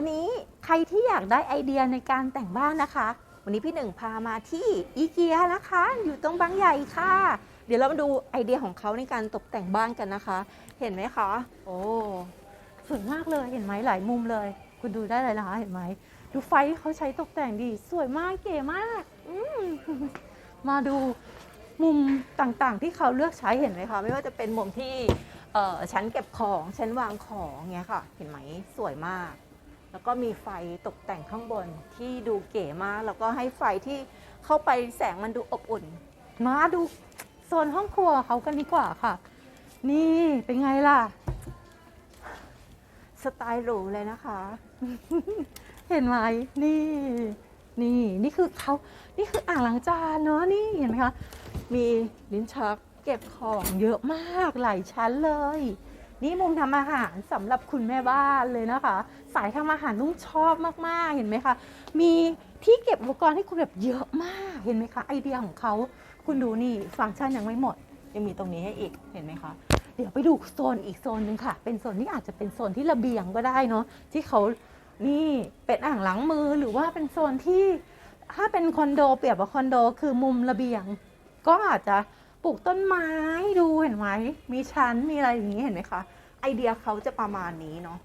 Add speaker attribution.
Speaker 1: วันนี้ใครที่อยากได้ไอเดียในการแต่งบ้านนะคะ วันนี้พี่หนึ่งพามาที่อีเกียนะคะ อยู่ตรงบางใหญ่ค่ะ เดี๋ยวเรามาดูไอเดียของเขาในการตกแต่งบ้านกันนะคะ เห็นไหมคะ โอ้สวยมากเลยเห็นไหมหลายมุมเลย คุณดูได้เลยนะคะเห็นไหมดูไฟที่เขาใช้ตกแต่งดีสวยมากเก๋มากมมาดูมุมต่างๆ ที่เขาเลือกใช้เห็นไหมคะไม่ว่าจะเป็นมุมที่ชั้นเก็บของชั้นวางของเงี้ยค่ะ เห็นไหมสวยมาก แล้วก็มีไฟตกแต่งข้างบนที่ดูเก๋มาก แล้วก็ให้ไฟที่เข้าไปแสงมันดูอบอุ่น มาดูโซนห้องครัวเขากันดีกว่าค่ะ นี่เป็นไงล่ะ สไตล์หรูเลยนะคะ เห็นไหมนี่ นี่นี่คือเขานี่คืออ่างล้างจานเนาะนี่เห็นไหมคะ มีลิ้นชักเก็บของเยอะมากหลายชั้นเลย นี่มุมทำอาหารสำหรับคุณแม่บ้านเลยนะคะ สายทำอาหารต้องชอบมากๆเห็นไหมคะ มีที่เก็บอุปกรณ์ให้คุณแบบเยอะมากเห็นไหมคะไอเดียของเขาคุณดูนี่ฟังก์ชันยังไม่หมด ยังมีตรงนี้ให้อีกเห็นไหมคะเดี๋ยวไปดูโซนอีกโซนหนึ่งค่ะ เป็นโซนที่อาจจะเป็นโซนที่ระเบียงก็ได้เนาะที่เขานี่เป็นอ่างล้างมือหรือว่าเป็นโซนที่ถ้าเป็นคอนโดเปรียบกับคอนโด คือมุมระเบียง ก็อาจจะ ลูกต้นไม้ดูเห็นไหมมีชั้นมีอะไรอย่างนี้เห็นไหมคะไอเดียเขาจะประมาณนี้เนาะ